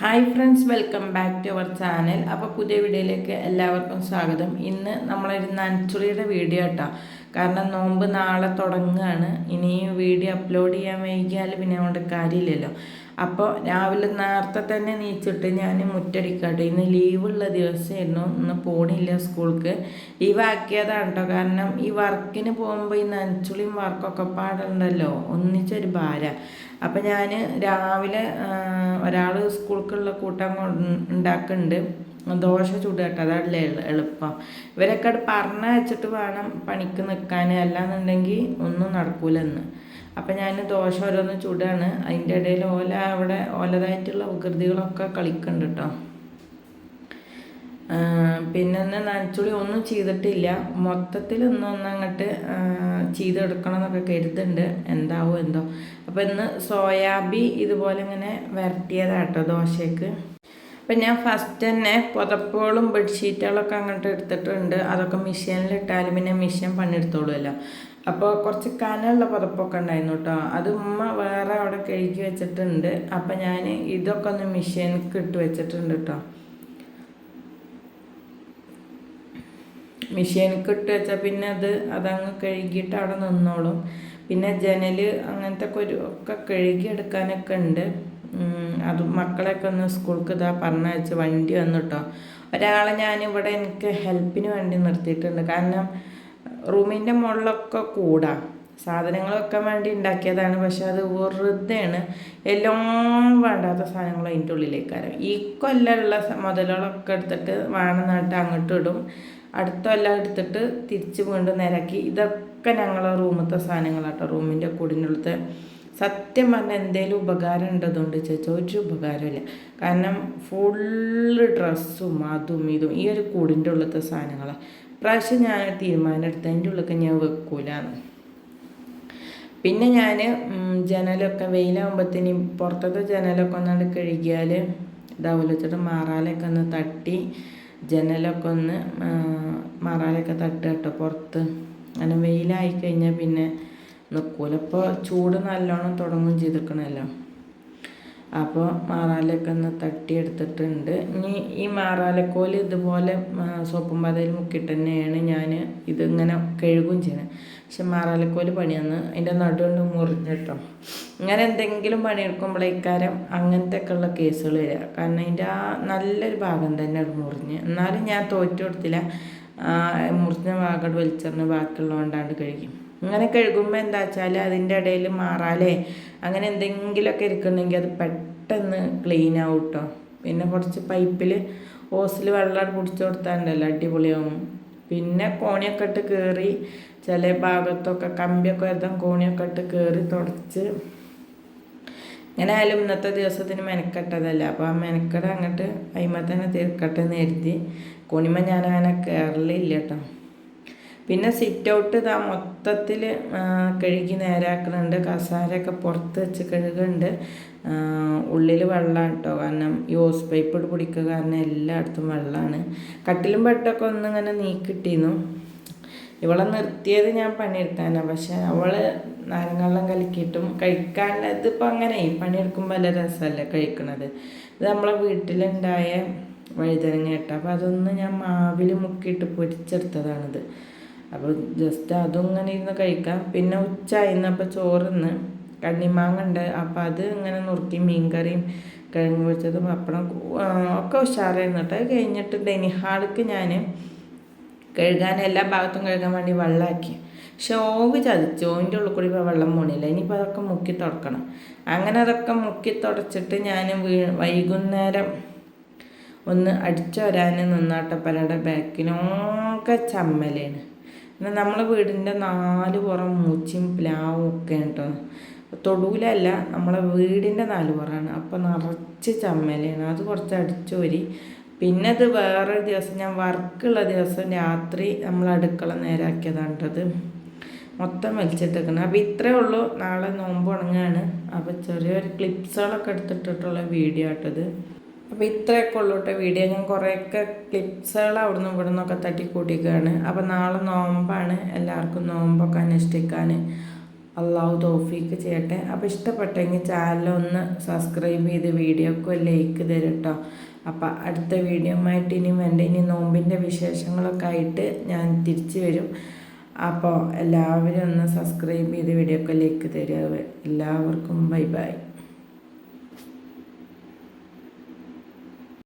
Hi friends welcome back to our channel അപ്പോൾ പുതിയ വീഡിയോയിലേക്ക് എല്ലാവർക്കും സ്വാഗതം. ഇന്ന് നമ്മളൊരു നനച്ചുളിയുടെ വീഡിയോ കേട്ടോ കാരണം നോമ്പ് നാളെ തുടങ്ങുകയാണ്. ഇനിയും വീഡിയോ അപ്ലോഡ് ചെയ്യാൻ വൈകിയാൽ പിന്നെ അതുകൊണ്ട് കാര്യമില്ലല്ലോ. അപ്പോൾ രാവിലെ നേരത്തെ തന്നെ നീച്ചിട്ട് ഞാൻ മുറ്റടിക്കട്ടെ. ഇന്ന് ലീവുള്ള ദിവസമായിരുന്നു ഇന്ന് പോണില്ല സ്കൂൾക്ക്. ലീവാക്കിയതാണ് കേട്ടോ കാരണം ഈ വർക്കിന് പോകുമ്പോൾ ഈ നനച്ചുളിയും വർക്കൊക്കെ പാടുണ്ടല്ലോ? ഒന്നിച്ചൊരു ഭാര. അപ്പം ഞാൻ രാവിലെ ഒരാൾ സ്കൂൾക്കുള്ള കൂട്ടം ഉണ്ടാക്കുന്നുണ്ട് ദോശ ചുടുകട്ടെ അതല്ലേ എളുപ്പം. ഇവരൊക്കെ അത് പറഞ്ഞ വെച്ചിട്ട് വേണം പണിക്ക് നിൽക്കാൻ അല്ലാന്നുണ്ടെങ്കിൽ ഒന്നും നടക്കൂലെന്ന്. അപ്പം ഞാൻ ദോശ ഓരോന്ന് ചുടാണ്. അതിന്റെ ഇടയിൽ ഓല അവിടെ ഓലതായിട്ടുള്ള വികൃതികളൊക്കെ കളിക്കുന്നുണ്ട് കേട്ടോ പിന്നെ ഒന്ന് നനച്ചുളി ഒന്നും ചെയ്തിട്ടില്ല. മൊത്തത്തിൽ ഒന്നും അങ്ങോട്ട് ചെയ്തെടുക്കണം എന്നൊക്കെ കരുതുന്നുണ്ട്. എന്താവും എന്തോ. അപ്പോൾ ഇന്ന് സോയാബി ഇതുപോലെ ഇങ്ങനെ വരട്ടിയതാട്ടോ ദോശയ്ക്ക്. അപ്പം ഞാൻ ഫസ്റ്റ് തന്നെ പുതപ്പുകളും ബെഡ്ഷീറ്റുകളൊക്കെ അങ്ങോട്ട് എടുത്തിട്ടുണ്ട്. അതൊക്കെ മെഷീനിലിട്ടാൽ പിന്നെ മെഷീൻ പണിയെടുത്തോളുമല്ലോ അപ്പോൾ കുറച്ച് കനമുള്ള പുതപ്പൊക്കെ ഉണ്ടായിരുന്നു കേട്ടോ. അത് ഉമ്മ വേറെ അവിടെ കഴുകി വെച്ചിട്ടുണ്ട്. അപ്പം ഞാൻ ഇതൊക്കെ ഒന്ന് മെഷീനിക്ക് ഇട്ട് വെച്ചിട്ടുണ്ട് കേട്ടോ. മെഷീനിക്ക് ഇട്ട് വെച്ചാൽ പിന്നെ അത് അതങ്ങ് കഴുകിയിട്ട് അവിടെ നിന്നോളും. പിന്നെ ജനൽ അങ്ങനത്തെ ഒരു ഒക്കെ കഴുകിയെടുക്കാനൊക്കെ ഉണ്ട്. അത് മക്കളെയൊക്കെ ഒന്ന് സ്കൂൾക്ക് ഇതാ പറഞ്ഞയച്ച് വണ്ടി വന്നിട്ടോ. ഒരാളെ ഞാനിവിടെ എനിക്ക് ഹെൽപ്പിന് വേണ്ടി നിർത്തിയിട്ടുണ്ട്. കാരണം റൂമിന്റെ മുകളിലൊക്കെ കൂടാ. സാധനങ്ങളൊക്കെ വേണ്ടി ഉണ്ടാക്കിയതാണ്. പക്ഷെ അത് വെറുതെയാണ്. എല്ലാം വേണ്ടാത്ത സാധനങ്ങൾ അതിന്റെ ഉള്ളിലേക്കാരം ഈ കൊല്ലമുള്ള മുതലുകളൊക്കെ എടുത്തിട്ട് വേണമെന്നിട്ട് അങ്ങോട്ട് ഇടും. അടുത്ത കൊല്ലം എടുത്തിട്ട് തിരിച്ച് വീണ്ടും നിരക്കി. ഇതൊക്കെ ഞങ്ങളെ റൂമത്തെ സാധനങ്ങളാട്ടോ. റൂമിന്റെ കൂടിനുള്ളത്തെ സത്യം പറഞ്ഞാൽ എന്തെങ്കിലും ഉപകാരം ഉണ്ടതുകൊണ്ട് ചോദിച്ചാൽ ഒരു ഉപകാരമില്ല കാരണം ഫുള്ള് ഡ്രസ്സും അതും ഇതും ഈ ഒരു കൂടിന്റെ ഉള്ളത്തെ സാധനങ്ങളാണ് പ്രാവശ്യം ഞാൻ തീരുമാനം എടുത്ത് അതിന്റെ ഉള്ളൊക്കെ ഞാൻ വെക്കൂലാണ് പിന്നെ ഞാൻ ജനലൊക്കെ വെയിലാകുമ്പോഴത്തേനും പുറത്തത്തെ ജനലൊക്കെ ഒന്ന് കഴുകിയാൽ ഇതാവില്ല വെച്ചിട്ട് മാറാലൊക്കെ ഒന്ന് തട്ടി ജനലൊക്കെ ഒന്ന് മാറാലൊക്കെ തട്ട് കേട്ടോ പുറത്ത്. അങ്ങനെ വെയിലായി കഴിഞ്ഞാൽ പിന്നെ നിൽക്കൂല ഇപ്പോൾ ചൂട് നല്ലോണം തുടങ്ങും ചെയ്തിരിക്കണമല്ലോ അപ്പോൾ മാറാലൊക്കെ ഒന്ന് തട്ടിയെടുത്തിട്ടുണ്ട്. ഇനി ഈ മാറാലക്കോൽ ഇതുപോലെ സോപ്പും പാതയിൽ മുക്കിയിട്ട് തന്നെയാണ് ഞാൻ ഇതിങ്ങനെ കഴുകും ചെയ്യുന്നത് പക്ഷെ മാറാലക്കോൽ പണിയെന്ന് അതിന്റെ നടുകൊണ്ട് മുറിഞ്ഞിട്ടോ. ഇങ്ങനെ എന്തെങ്കിലും പണിയെടുക്കുമ്പോഴേക്കാരം അങ്ങനത്തെ ഒക്കെ ഉള്ള കേസുകൾ വരിക. കാരണം അതിന്റെ ആ നല്ലൊരു ഭാഗം തന്നെ അത് മുറിഞ്ഞ്. എന്നാലും ഞാൻ തോറ്റു കൊടുത്തില്ല. മുറിഞ്ഞ ഭാഗം വലിച്ചെറിഞ്ഞ് ബാക്കിയുള്ളതുകൊണ്ടാണ്ട് കഴുകി. ഇങ്ങനെ കഴുകുമ്പോൾ എന്താ വെച്ചാൽ അതിന്റെ ഇടയിൽ മാറാലേ? അങ്ങനെ എന്തെങ്കിലുമൊക്കെ ഇരിക്കുന്നുണ്ടെങ്കിൽ അത് പെട്ടെന്ന് ക്ലീൻ ആവും കേട്ടോ പിന്നെ കുറച്ച് പൈപ്പിൽ ഓസിൽ വെള്ളം പിടിച്ചു കൊടുത്താണ്ടല്ലോ അടിപൊളിയാവും. പിന്നെ കോണിയൊക്കെ ഇട്ട് കയറി ചില ഭാഗത്തൊക്കെ കമ്പിയൊക്കെ വരുത്താൻ കോണിയൊക്കെ ഇട്ട് കയറി തുടച്ച്. ഇങ്ങനെ ആയാലും ഇന്നത്തെ ദിവസത്തിന് മെനക്കെട്ടതല്ല? അപ്പോൾ ആ മെനക്കെട അങ്ങോട്ട് അയിമ തന്നെ തീർക്കട്ടെ എന്ന് കരുതി. കോണിമ ഞാൻ അങ്ങനെ കയറലില്ല കേട്ടോ പിന്നെ സിറ്റ് ഔട്ട് ഇതാ മൊത്തത്തിൽ കഴുകി നേരാക്കുന്നുണ്ട് കസാരയൊക്കെ പുറത്ത് വെച്ച് കഴുകുന്നുണ്ട് ഉള്ളിൽ വെള്ളമാണ് കേട്ടോ കാരണം ഓസ് പൈപ്പ് പിടിക്കുക കാരണം എല്ലായിടത്തും വെള്ളമാണ് കട്ടിലും പെട്ടൊക്കെ ഒന്നിങ്ങനെ നീക്കിട്ടിരുന്നു ഇവളെ നിർത്തിയത് ഞാൻ പണിയെടുക്കാനാണ് പക്ഷെ അവൾ നാരങ്ങള്ളം കലക്കിയിട്ടും കഴിക്കാൻ ഇതിപ്പോൾ അങ്ങനെ പണിയെടുക്കുമ്പോൾ നല്ല രസമല്ലേ കഴിക്കണത്. ഇത് നമ്മളെ വീട്ടിലുണ്ടായ വഴുതനങ്ങ കേട്ടോ. അപ്പോൾ അതൊന്ന് ഞാൻ മാവിൽ മുക്കിയിട്ട് പൊരിച്ചെടുത്തതാണിത്. അപ്പോൾ ജസ്റ്റ് അതും ഇങ്ങനെ ഇരുന്ന് കഴിക്കാം. പിന്നെ ഉച്ച ആയിരുന്നപ്പോൾ ചോറിന്ന് കണ്ണിമാങ്ങുണ്ട്. അപ്പോൾ അത് ഇങ്ങനെ നുറുക്കി മീൻ കറിയും കിഴങ്ങ് വെച്ചതും പപ്പടം ഒക്കെ ഉഷാറായിരുന്നു കേട്ടോ കഴിഞ്ഞിട്ട് ഡൈനിങ് ഹാളിക്ക് ഞാൻ കഴുകാൻ എല്ലാ ഭാഗത്തും കഴുകാൻ വേണ്ടി വെള്ളമാക്കി പക്ഷെ ഓവ് ചതിച്ചു. ഓവിന്റെ ഉള്ളിൽ കൂടി ഇപ്പോൾ വെള്ളം പോണില്ല. ഇനിയിപ്പോൾ അതൊക്കെ മുക്കി തുടക്കണം. അങ്ങനെ അതൊക്കെ മുക്കി തുടച്ചിട്ട് ഞാൻ വീ വൈകുന്നേരം ഒന്ന് അടിച്ചു വരാൻ നിന്നാട്ടപ്പലയുടെ ബാക്കിനൊക്കെ ചമ്മലാണ്. പിന്നെ നമ്മളെ വീടിന്റെ നാല് പുറം മൂച്ചിയും പ്ലാവും ഒക്കെ കേട്ടോ തൊടൂലല്ല നമ്മളെ വീടിന്റെ നാല് പുറമാണ്. അപ്പോൾ നിറച്ച് ചമ്മലാണ്. അത് കുറച്ച് അടിച്ചോരി. പിന്നെ അത് വേറെ ദിവസം ഞാൻ വർക്കുള്ള ദിവസം രാത്രി നമ്മൾ അടുക്കള നേരാക്കിയതാണ്ടത്. മൊത്തം വലിച്ചിട്ടേക്കണം. അപ്പോൾ ഇത്രയേ ഉള്ളൂ. നാളെ നോമ്പ് ഉണങ്ങാണ്. അപ്പോൾ ചെറിയൊരു ക്ലിപ്സുകളൊക്കെ എടുത്തിട്ടിട്ടുള്ള വീഡിയോ ആട്ടത്. അപ്പോൾ ഇത്രയൊക്കെ ഉള്ളൂ കേട്ടോ വീഡിയോ ഞാൻ കുറേയൊക്കെ ക്ലിപ്സുകൾ അവിടുന്ന് നിന്നൊക്കെ തട്ടിക്കൂട്ടിക്കുകയാണ് അപ്പോൾ നാളെ നോമ്പാണ്. എല്ലാവർക്കും നോമ്പൊക്കെ അനുഷ്ഠിക്കാൻ അള്ളാഹു തോഫീക്ക് ചെയ്യട്ടെ. അപ്പോൾ ഇഷ്ടപ്പെട്ടെങ്കിൽ ചാനലൊന്ന് സബ്സ്ക്രൈബ് ചെയ്ത് വീഡിയോക്ക് ലൈക്ക് തരട്ടോ. അപ്പോൾ അടുത്ത വീഡിയോ ആയിട്ട് ഇനി വേണ്ട ഇനി നോമ്പിന്റെ വിശേഷങ്ങളൊക്കെ ആയിട്ട് ഞാൻ തിരിച്ചു വരും. അപ്പോൾ എല്ലാവരും ഒന്ന് സബ്സ്ക്രൈബ് ചെയ്ത് വീഡിയോക്ക് ലൈക്ക് തരിക. എല്ലാവർക്കും ബൈ ബൈ